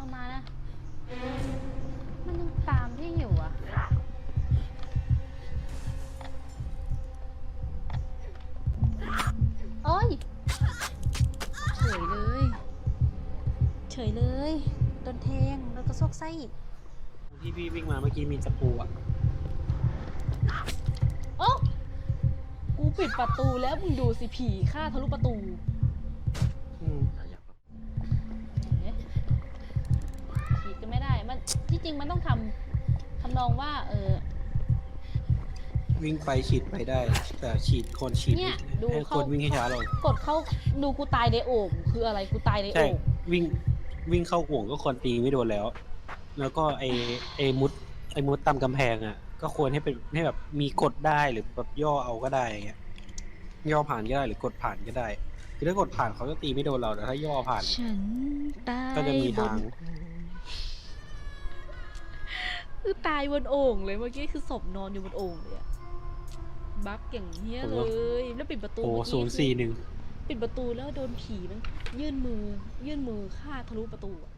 เอามานะ มันยังตามที่อยู่อะ โอ้ย เฉยเลย เฉยเลยโดนแทงแล้วก็โซกไส้ที่พี่วิ่งมาเมื่อกี้มีตะปูอะ โอ้ากูปิดประตูแล้วมึงดูสิผีฆ่าทะลุประตู ที่จริงมันต้องทำทำนองว่าเออ วิ่งไปฉีดไปได้ แต่ฉีดคนฉีดเนี่ยดูให้เข้าคนวิ่งให้ช้าลงกดเข้าดูกูตายในโอ่งคืออะไรกูตายในใช่โอ่งวิ่งวิ่งเข้าห่วงก็ควรตีไม่โดนแล้ว แล้วก็ไอไอมุดไอมุดตามกำแพงอะ ก็ควรให้เป็นให้แบบมีกดได้หรือแบบย่อเอาก็ได้อย่างเงี้ยย่อผ่านก็ได้หรือกดผ่านก็ได้คือถ้ากดผ่านเขาก็ตีไม่โดนเราแต่ถ้าย่อผ่าน ฉันตายก็จะมีทางบน คือตายบนโอ่งเลยเมื่อกี้คือศพนอนอยู่บนโอ่งเลยอะบักอย่างเงี้ยเลย แล้วปิดประตูโอ้เมื่อกี้ศูนย์สี่หนึ่ง ปิดประตูแล้วโดนผีมันยื่นมือ ยื่นมือฆ่าทะลุประตูอะ